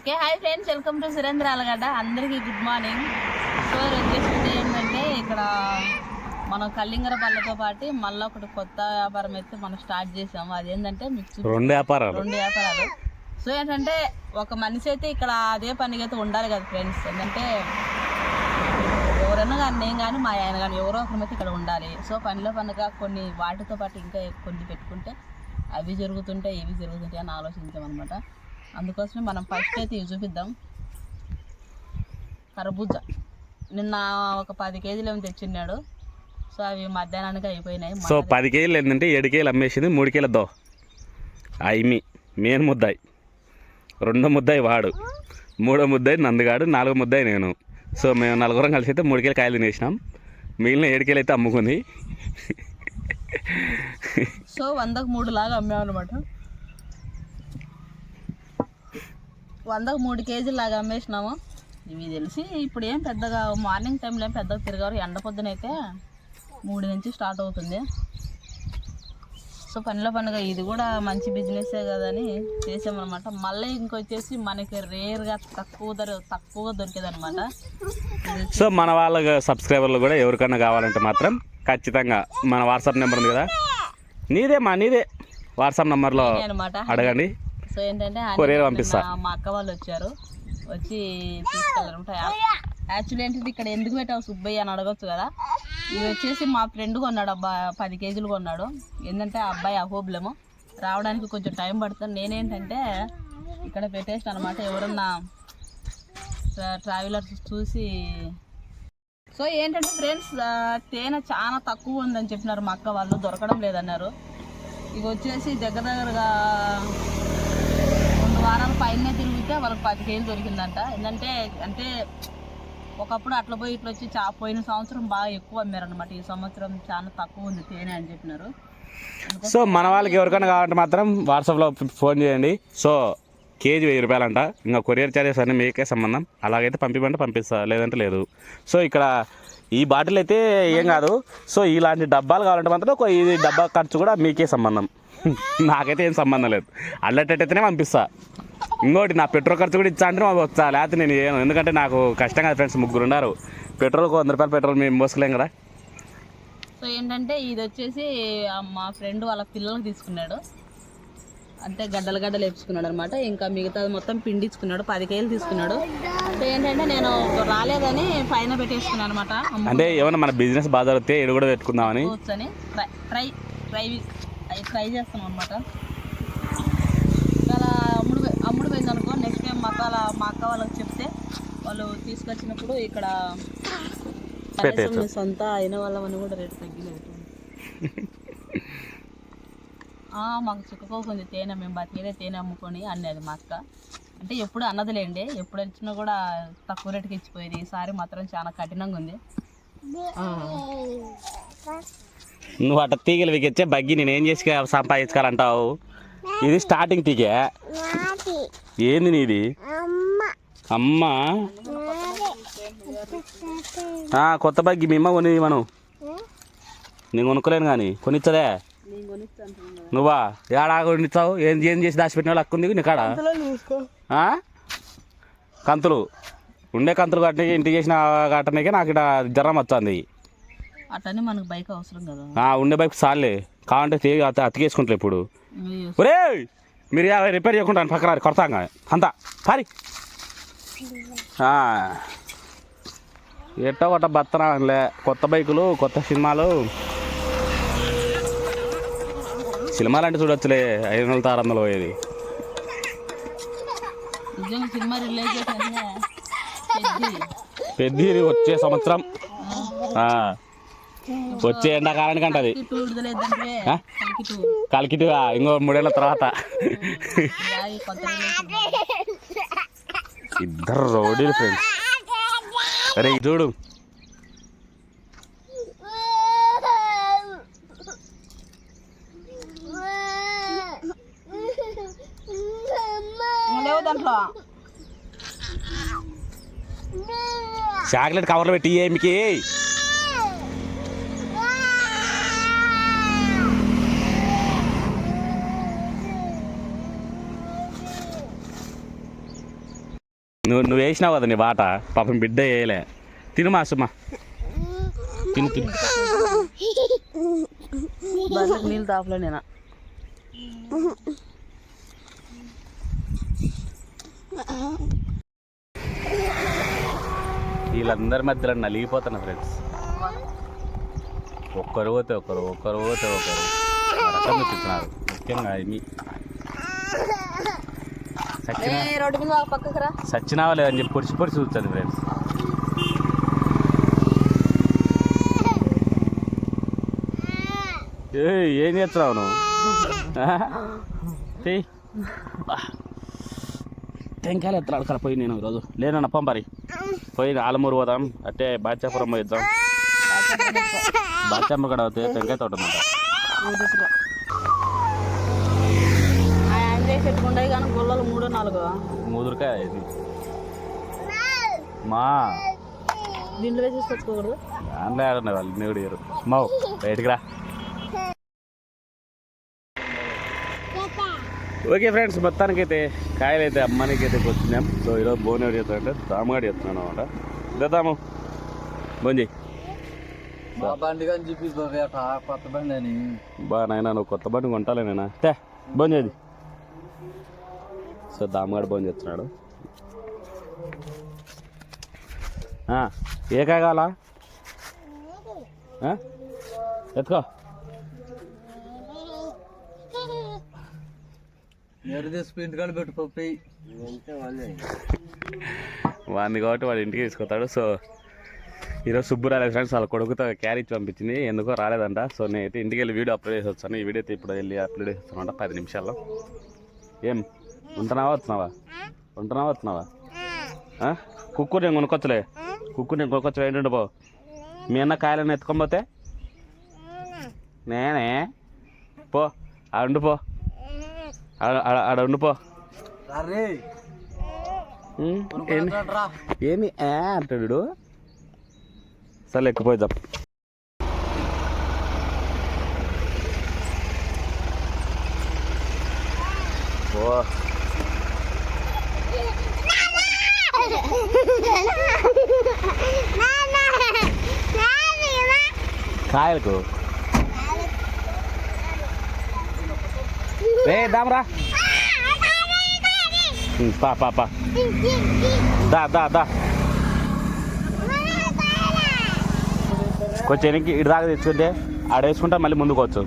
Okay hi friends welcome to Surendra Alagadda అందరికీ good morning so వచ్చేసింది ఏంటంటే ఇక్కడ మనం కల్లింగర పళ్ళతో పాటు మళ్ళీ ఒకటి కొత్త వ్యాపారం అయితే మనం స్టార్ట్ చేసాము అదేంటంటే మీకు చూ- రెండు వ్యాపారాలు. రెండు వ్యాపారాలు. సో ఏంటంటే ఒక మనిషి అయితే ఇక్కడ అదే పనికి అయితే ఉండాలి కదా ఫ్రెండ్స్. ఏంటంటే ఎవరైనా కానీ నేను కానీ మా ఆయన కానీ ఎవరో ఒకరి ఇక్కడ ఉండాలి. సో పనిలో పనిగా కొన్ని వాటితో పాటు ఇంకా కొన్ని పెట్టుకుంటే అవి జరుగుతుంటాయి ఇవి జరుగుతుంటాయి అని ఆలోచించామన్నమాట. అందుకోసమే మనం ఫస్ట్ అయితే ఇవి చూపిద్దాం. కర్బూజా. నిన్న ఒక పది కేజీలు ఏమో తెచ్చిన్నాడు సో అవి మధ్యాహ్నానికి అయిపోయినాయి. సో పది కేజీలు ఏంటంటే ఏడు కేజీలు అమ్మేసింది మూడు కేజీలు దో. అయ్యి మెయిన్ ముద్దాయి. రెండో ముద్దాయి వాడు. మూడో ముద్దాయి నందుగాడు నాలుగో ముద్దాయి నేను. సో మేము నలుగురం కలిసి అయితే మూడు కేజీలు కాయలు తినేసినాం. మిగిలిన ఏడు కేజీలు అయితే అమ్ముకుంది. సో వందకు మూడు లాగా అమ్మామన్నమాట. వందకు మూడు కేజీలు లాగా అమ్మేసినాము. ఇవి తెలిసి ఇప్పుడు ఏం పెద్దగా మార్నింగ్ టైంలో ఏం పెద్దగా తిరగారు. ఎండ పొద్దునైతే మూడు నుంచి స్టార్ట్ అవుతుంది. సో పనిలో పనిగా ఇది కూడా మంచి బిజినెసే కదని చేసామన్నమాట. మళ్ళీ ఇంకొచ్చేసి మనకి రేర్గా తక్కువ ధర తక్కువగా దొరికేది అనమాట సో మన వాళ్ళ సబ్స్క్రైబర్లు కూడా ఎవరికన్నా కావాలంటే మాత్రం ఖచ్చితంగా మన వాట్సాప్ నెంబర్ ఉంది కదా? నీదే మా నీదే వాట్సాప్ నెంబర్లో అడగండి. సో ఏంటంటే కొరియర్ పంపిస్తా. మా అక్క వాళ్ళు వచ్చారు. వచ్చి తీసుకెళ్ళారు యాక్చువల్లీ ఏంటంటే ఇక్కడ ఎందుకు పెట్టావు సుబ్బయ్య అని అడగొచ్చు కదా. ఇది వచ్చేసి మా ఫ్రెండ్ కొన్నాడు అబ్బా పది కేజీలు కొన్నాడు. ఏంటంటే ఆ అబ్బాయి అహోబులము రావడానికి కొంచెం టైం పడుతుంది. నేనేంటంటే ఇక్కడ పెట్టేసాను అనమాట ఎవరన్నా ట్రావెలర్స్ చూసి సో ఏంటంటే ఫ్రెండ్స్ తేనె చాలా తక్కువ ఉందని చెప్పినారు మా అక్క వాళ్ళు. దొరకడం లేదన్నారు. ఇక వచ్చేసి దగ్గర దగ్గరగా వారాల పైనే తిరిగితే వాళ్ళకి పది కేజీలు దొరికిందంట. ఏంటంటే అంటే ఒకప్పుడు అట్లా పోయి ఇట్లా వచ్చి చా పోయిన సంవత్సరం బాగా ఎక్కువ అమ్మారు అనమాట ఈ సంవత్సరం చాలా తక్కువ ఉంది తేనె అని చెప్పినారు. సో మన వాళ్ళకి ఎవరికైనా కావాలంటే మాత్రం వాట్సాప్లో ఫోన్ చేయండి. సో కేజీ వెయ్యి రూపాయలంట. ఇంకా కొరియర్ ఛార్జెస్ అన్నీ మీకే సంబంధం. అలాగైతే పంపిమంటే పంపిస్తా. లేదంటే లేదు. సో ఇక్కడ ఈ బాటిల్ అయితే ఏం కాదు. సో ఇలాంటి డబ్బాలు కావాలంటే మాత్రం ఒక ఈ డబ్బా ఖర్చు కూడా మీకే సంబంధం. నాకైతే ఏం సంబంధం లేదు. అల్లటట్టయితేనే పంపిస్తా. ఇంకోటి నా పెట్రోల్ ఖర్చు కూడా ఇచ్చా అంటే మాకు వచ్చా లేకపోతే నేను చేయను ఎందుకంటే నాకు కష్టం కదా ఫ్రెండ్స్ ముగ్గురు ఉన్నారు. పెట్రోల్కి వంద రూపాయలు పెట్రోల్ మేము మోసలేం కదా. సో ఏంటంటే ఇది వచ్చేసి మా ఫ్రెండ్ వాళ్ళ పిల్లలకు తీసుకున్నాడు. అంటే గడ్డలు గడ్డలు వేపించుకున్నాడు అనమాట ఇంకా మిగతాది మొత్తం పిండించుకున్నాడు పది కేజీలు తీసుకున్నాడు. సో ఏంటంటే నేను రాలేదని పైన పెట్టేసుకున్నాను అనమాట అంటే ఏమన్నా మన బిజినెస్ బాగా జరిగితే ఎడు కూడా పెట్టుకుందామని. కూర్చొని ట్రై ట్రై ట్రై ట్రై చేస్తాం అనమాట అలా అమ్ముడు పోయి- అమ్ముడు పోయింది అనుకో నెక్స్ట్ టైం మా అక్క మా అక్క వాళ్ళకి చెప్తే వాళ్ళు తీసుకొచ్చినప్పుడు ఇక్కడ సొంత అయిన వాళ్ళమని కూడా రేటు తగ్గిలేదు ఆ, మాకు చిక్కుకోకుంది తేనె. మేము బతికేదే తేనె అమ్ముకొని అన్నది మా అక్క. అంటే ఎప్పుడు అన్నదిలేండి ఎప్పుడు వచ్చినా కూడా తక్కువ రేటుకి ఇచ్చిపోయేది. ఈసారి మాత్రం చాలా కఠినంగా ఉంది. నువ్వు అట్ట తీగలు వికెచ్చే బగ్గి నేను ఏం చేసి సంపాదించుకోవాలంటావు? ఇది స్టార్టింగ్ తీగే ఏంది నీది? అమ్మ. కొత్త బగ్గి మీ అమ్మ కొని మనం నేను కొనుక్కోలేను కానీ కొనిచ్చదే. నువ్వా? ఏడా కొనిచ్చావు ఏం ఏం చేసి దాచిపెట్టిన వాళ్ళు అక్కుంది నీ కాడ? ఆ? కంతులు. ఉండే కంతులు కట్టిన ఇంటికి చేసిన కట్టనికే నాకు ఇక్కడ జ్వరం వచ్చింది అట్టని మనకు బైక్ అవసరం కదా. ఆ, ఉండే బైక్ సార్లే కావాలంటే తీగ అత- అతికేసుకుంటారు ఇప్పుడు. ఒరే మీరు యాభై రిపేర్ చేయకుండా పక్కన రారు, కొడతాంగా. అంతా పారి. ఆ. ఎట్టో ఒకట బత్తనాలే కొత్త బైకులు కొత్త సినిమాలు. సినిమాలు అంటే చూడొచ్చులే ఐదు వందల ఆరు వందలు పోయేది. పెద్ద వచ్చే సంవత్సరం. వచ్చే ఎండాకాలానికి అంటది. టూ విడుదలైందంటే ఆ? కలికి టూ. కలికిటి ఇంకో మూడేళ్ళ తర్వాత. ఇద్దరు రౌడీలు ఫ్రెండ్స్ అరే చూడు. చాక్లెట్ కవర్లు పెట్టి ఏమికి నువ్వు నువ్వు వేసినావు కదా నీ బాట పాపం బిడ్డ వేయలే. తిను మా సుమా. తిను తిను. నీళ్ళు తాపలే నేను? వీళ్ళందరి మధ్యలో నలిగిపోతున్నా ఫ్రెండ్స్ ఒక్కరు పోతే ఒకరు ఒక్కరు పోతే ఒకరు. రకం చూపించినారు ముఖ్యంగా ఇవి సచిన ఏ రోడ్డు మీద వాళ్ళ పక్కకు రా సచ్చినావా లేదని చెప్పి పొడిచి పొడిచి చూస్తుంది ఫ్రెండ్స్. ఏ ఏం చేస్తున్నావు నువ్వు? టెంకాయలు ఎత్తాడు అక్కడ పోయి నేను ఈరోజు. లేనన్న పంపరి పోయి ఆలమూరు పోదాం అట్టే బాచాపురం పోయిద్దాం బాచామ్మ కూడా అవుతే టెంకాయ తోట ఉందంట. నాలుగు? ముదురుకాయ ఇది. మా. దీంట్లో వేసేసి తెచ్చుకోకూడదు దాంట్లో వాళ్ళు మావు బయటికి రా. ఓకే ఫ్రెండ్స్ మొత్తానికి అయితే కాయలు అయితే అమ్మానికి అయితే వచ్చినాం సో ఈరోజు బోన్ ఎవరు చేస్తాడంటే దామగాడు చేస్తున్నాను అనమాట ఇద్దాము అని బా నాయన నువ్వు కొత్త బండి కొంటాలే నాయన. తే చేది సో దామగాడు బోన్ చేస్తున్నాడు. ఏ కాయ కావాలా? ఎత్తుకో. వాడిని కాబట్టి వాడు ఇంటికి తీసుకొస్తాడు. సో ఈరోజు సుబ్బు రాలేదు ఫ్రెండ్స్. వాళ్ళ కొడుకుతో క్యారీ ఇచ్చి పంపించింది. ఎందుకో రాలేదంట. సో నేనైతే ఇంటికి వెళ్ళి వీడియో అప్లోడ్ చేసి వచ్చాను. ఈ వీడియో అయితే ఇప్పుడు వెళ్ళి అప్లోడ్ చేసి వస్తానంట పది నిమిషాల్లో. ఏం? ఉంటున్నావా వస్తున్నావా? ఉంటున్నావా వస్తున్నావా? ఆ? కుక్కు నేను కొనుక్కొచ్చలే. కుక్కు నేను కొనుక్కొచ్చలే ఏంటంటే పో. మీ అన్న కాయలను ఎత్తుకొని పోతే? నేనే? పో ఆడ ఉండు పో. ఆడ ఆడ- ఆడ ఉండు పో. అరే ఉమ్, ఏంది? రా ఏమి? ఏ అంటాడు. సరే ఎక్కిపోయిద్దాం ఓ. కాయలకు? రే దామరా. పా పా పా. దా దా దా. కొంచెం వెనక్కి ఇటు దాకా తెచ్చుకుంటే ఆడ వేసుకుంటా మళ్ళీ ముందుకు వచ్చు